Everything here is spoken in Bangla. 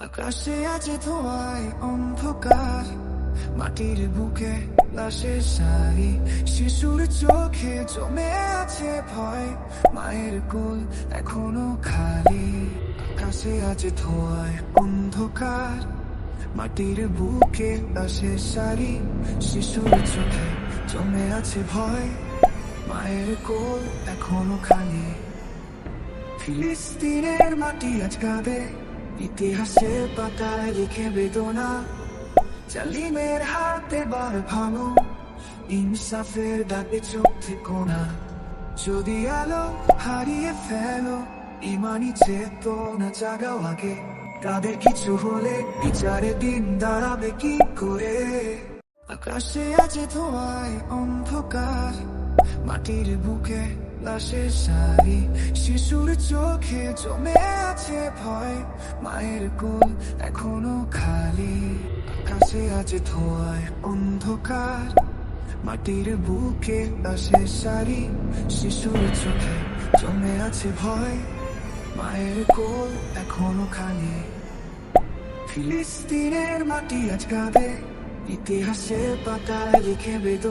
আকাশে আছে ধোঁয়ায় অন্ধকার মাটির বুকে লাশের সারি শিশুর চোখে জমে আছে ভয়। মায়ের কোল এখনও খালি। আকাশে আছে ধোঁয়ায় অন্ধকার মাটির বুকে লাশের সারি শিশুর চোখে জমে আছে ভয় মায়ের কোল এখনও খালি ফিলিস্তিনের মাটি আজ কাঁদে ইতিহাসের পাতায় লিখে বেদনা জালিমের হাতে বার ভাঙো, ইনসাফের ডাকে চোখ থেকো না। যদি আলো হারিয়ে ফেলো, ইমানি চেতনা জাগাও আগে। তাদের কিছু হলে বিচারে দিন দাঁড়াবে কি করে? আকাশে আছে ধোঁয়ায় অন্ধকার মাটির বুকে লাশের সারি শিশুর চোখে জমে আছে ভয়। মায়ের কোল এখনও খালি, আকাশে আছে ধোঁয়ায় অন্ধকার। মাটির বুকে লাশের সারি শিশুর চোখে জমে আছে ভয়। মায়ের কোল এখনও খালি। ফিলিস্তিনের মাটি আজ কাঁদে, ইতিহাসের পাতায় লিখে বেদন